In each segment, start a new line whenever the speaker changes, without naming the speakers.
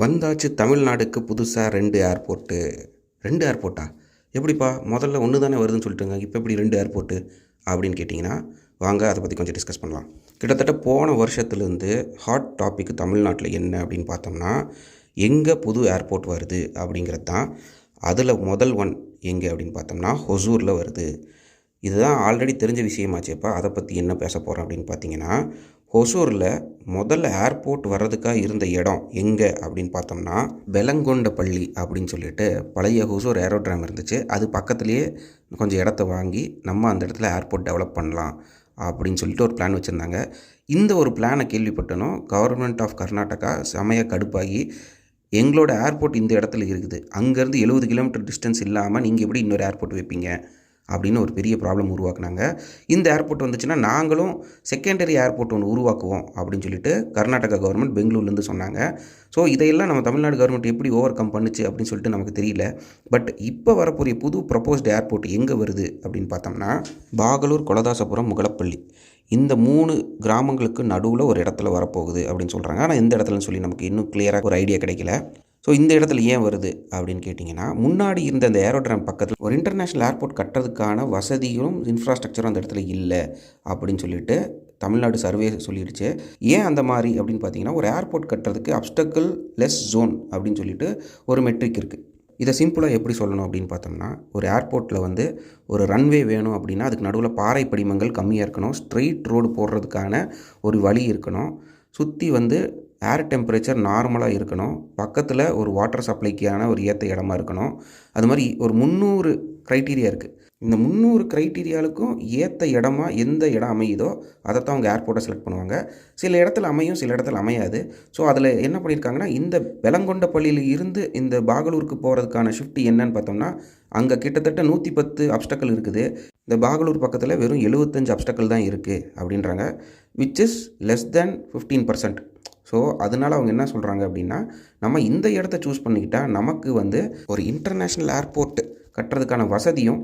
வந்தாச்சு தமிழ்நாடுக்கு புதுசாக ரெண்டு ஏர்போர்ட்டு ரெண்டு ஏர்போர்ட்டா எப்படிப்பா? முதல்ல ஒன்று தானே வருதுன்னு சொல்லிட்டுங்க இப்போ எப்படி ரெண்டு ஏர்போர்ட்டு அப்படின்னு கேட்டிங்கன்னா வாங்க அதை பற்றி கொஞ்சம் டிஸ்கஸ் பண்ணலாம். கிட்டத்தட்ட போன வருஷத்துலேருந்து ஹாட் டாபிக் தமிழ்நாட்டில் என்ன அப்படின்னு பார்த்தோம்னா எங்கே புது ஏர்போர்ட் வருது அப்படிங்கிறது தான். அதில் முதல் ஒன் எங்கே அப்படின்னு பார்த்தோம்னா ஹொசூரில் வருது. இதுதான் ஆல்ரெடி தெரிஞ்ச விஷயமாச்சேப்பா. அதை பற்றி என்ன பேச போகிறோம் அப்படின்னு பார்த்தீங்கன்னா ஹொசூரில் முதல்ல ஏர்போர்ட் வர்றதுக்காக இருந்த இடம் எங்கே அப்படின்னு பார்த்தோம்னா பெலங்கொண்டப்பள்ளி அப்படின்னு சொல்லிட்டு பழைய ஹொசூர் ஏரோட்ராம் இருந்துச்சு. அது பக்கத்துலேயே கொஞ்சம் இடத்த வாங்கி நம்ம அந்த இடத்துல ஏர்போர்ட் டெவலப் பண்ணலாம் அப்படின்னு சொல்லிட்டு ஒரு பிளான் வச்சுருந்தாங்க. இந்த ஒரு பிளானை கேள்விப்பட்டனும் கவர்மெண்ட் ஆஃப் கர்நாடகா செமையாக கடுப்பாகி எங்களோட ஏர்போர்ட் இந்த இடத்துல இருக்குது. அங்கேருந்து எழுபது கிலோமீட்டர் டிஸ்டன்ஸ் இல்லாமல் நீங்கள் எப்படி இன்னொரு ஏர்போர்ட் வைப்பீங்க? அப்படின்னு ஒரு பெரிய ப்ராப்ளம் உருவாக்குனாங்க. இந்த ஏர்போர்ட் வந்துச்சுன்னா நாங்களும் செகண்டரி ஏர்போர்ட் ஒன்று உருவாக்குவோம் அப்படின்னு சொல்லிட்டு கர்நாடகா கவர்மெண்ட் பெங்களூர்லேருந்து சொன்னாங்க. ஸோ இதையெல்லாம் நம்ம தமிழ்நாடு கவர்மெண்ட் எப்படி ஓவர் கம் பண்ணுச்சு அப்படின்னு சொல்லிட்டு நமக்கு தெரியல. பட் இப்போ வரக்கூடிய புது ப்ரப்போஸ்டு ஏர்போர்ட் எங்கே வருது அப்படின்னு பார்த்தோம்னா பாகலூர் கொலதாசபுரம் முகலப்பள்ளி. இந்த மூணு கிராமங்களுக்கு நடுவில் ஒரு இடத்துல வரப்போகுது அப்படின்னு சொல்கிறாங்க ஆனால் இந்த இடத்துலன்னு சொல்லி நமக்கு இன்னும் கிளியராக ஒரு ஐடியா கிடைக்கல. ஸோ இந்த இடத்துல ஏன் வருது அப்படின்னு கேட்டிங்கன்னா முன்னாடி இருந்த அந்த ஏரோட்ரம் பக்கத்தில் ஒரு இன்டர்நேஷ்னல் ஏர்போர்ட் கட்டுறதுக்கான வசதியும் இன்ஃப்ராஸ்ட்ரக்சரும் அந்த இடத்துல இல்லை அப்படின்னு சொல்லிட்டு தமிழ்நாடு சர்வே சொல்லிடுச்சு. ஏன் அந்த மாதிரி அப்படின்னு பார்த்தீங்கன்னா ஒரு ஏர்போர்ட் கட்டுறதுக்கு அப்டக்கிள் லெஸ் ஜோன் அப்படின்னு சொல்லிட்டு ஒரு மெட்ரிக் இருக்குது இதை சிம்பிளாக எப்படி சொல்லணும் அப்படின்னு பார்த்தோம்னா ஒரு ஏர்போர்ட்டில் வந்து ஒரு ரன்வே வேணும் அப்படின்னா அதுக்கு நடுவில் பாறை படிமங்கள் கம்மியாக இருக்கணும் ஸ்ட்ரெயிட் ரோடு போடுறதுக்கான ஒரு வழி இருக்கணும். சுற்றி வந்து ஏர் டெம்பரேச்சர் நார்மலாக இருக்கணும். பக்கத்தில் ஒரு வாட்டர் சப்ளைக்கான ஒரு ஏற்ற இடமா இருக்கணும். அது மாதிரி ஒரு முந்நூறு க்ரைட்டீரியா இருக்குது இந்த முந்நூறு க்ரைட்டீரியாவுக்கும் ஏற்ற இடமா எந்த இடம் அமையுதோ அதை தான் அவங்க ஏர்போர்ட்டை செலக்ட் பண்ணுவாங்க. சில இடத்துல அமையும் சில இடத்துல அமையாது. ஸோ அதில் என்ன பண்ணியிருக்காங்கன்னா இந்த வெலங்கொண்டப்பள்ளியில் இருந்து இந்த பாகலூருக்கு போகிறதுக்கான ஷிஃப்ட் என்னன்னு பார்த்தோம்னா அங்கே கிட்டத்தட்ட நூற்றி பத்து அப்டக்கல் இருக்குது. இந்த பாகலூர் பக்கத்தில் வெறும் எழுபத்தஞ்சு அப்டக்கல் தான் இருக்குது அப்படின்றாங்க. Which is less than fifteen percent so அதனால் அவங்க என்ன சொல்கிறாங்க அப்படின்னா நம்ம இந்த இடத்த சூஸ் பண்ணிக்கிட்டால் நமக்கு வந்து ஒரு இன்டர்நேஷ்னல் ஏர்போர்ட் கட்டுறதுக்கான வசதியும்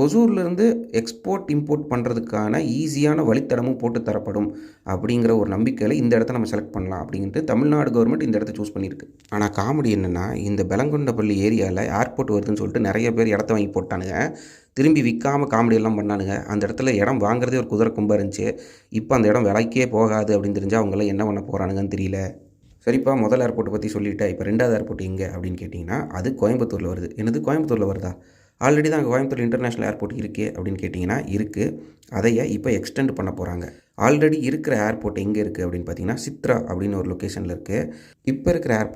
ஹொசூர்லேருந்து எக்ஸ்போர்ட் இம்போர்ட் பண்ணுறதுக்கான ஈஸியான வழித்தடமும் போட்டு தரப்படும் அப்படிங்கிற ஒரு நம்பிக்கையில் இந்த இடத்த நம்ம செலக்ட் பண்ணலாம் அப்படின்ட்டு தமிழ்நாடு கவர்மெண்ட் இந்த இடத்த சூஸ் பண்ணியிருக்கு. ஆனால் காமெடி என்னென்னா இந்த பெலங்கொண்டப்பள்ளி ஏரியாவில் ஏர்போர்ட் வருதுன்னு சொல்லிட்டு நிறைய பேர் இடத்த வாங்கி போட்டானுங்க. திரும்பி விற்காமல் காமெடியெல்லாம் பண்ணானுங்க. அந்த இடத்துல இடம் வாங்குறதே ஒரு குதிரை கும்பா இருந்துச்சு. இப்போ அந்த இடம் விலைக்கே போகாது அப்படின்னு தெரிஞ்சால் அவங்களாம் என்ன பண்ண போகிறானுங்கன்னு தெரியல. சரிப்பா முதல் ஏர்போர்ட்டை பற்றி சொல்லிட்டேன் இப்போ ரெண்டாவது ஏர்போர்ட் எங்கே அப்படின்னு கேட்டிங்கன்னா அது கோயம்புத்தூரில் வருது. என்னது கோயம்புத்தூரில் வருதா? ஆல்ரெடி தான் அங்கே கோயம்புத்தூர் இன்டர்நேஷ்னல் ஏர்போர்ட் இருக்குது அப்படின்னு கேட்டிங்கன்னா இருக்குது அதையே இப்போ எக்ஸ்டெண்ட் பண்ண போகிறாங்க ஆல்ரெடி இருக்கிற ஏர்போர்ட் எங்கே இருக்குது அப்படின்னு பார்த்தீங்கன்னா சித்ரா அப்படின்னு ஒரு லொக்கேஷனில் இருக்குது இப்போ இருக்கிற ஏர்போர்ட்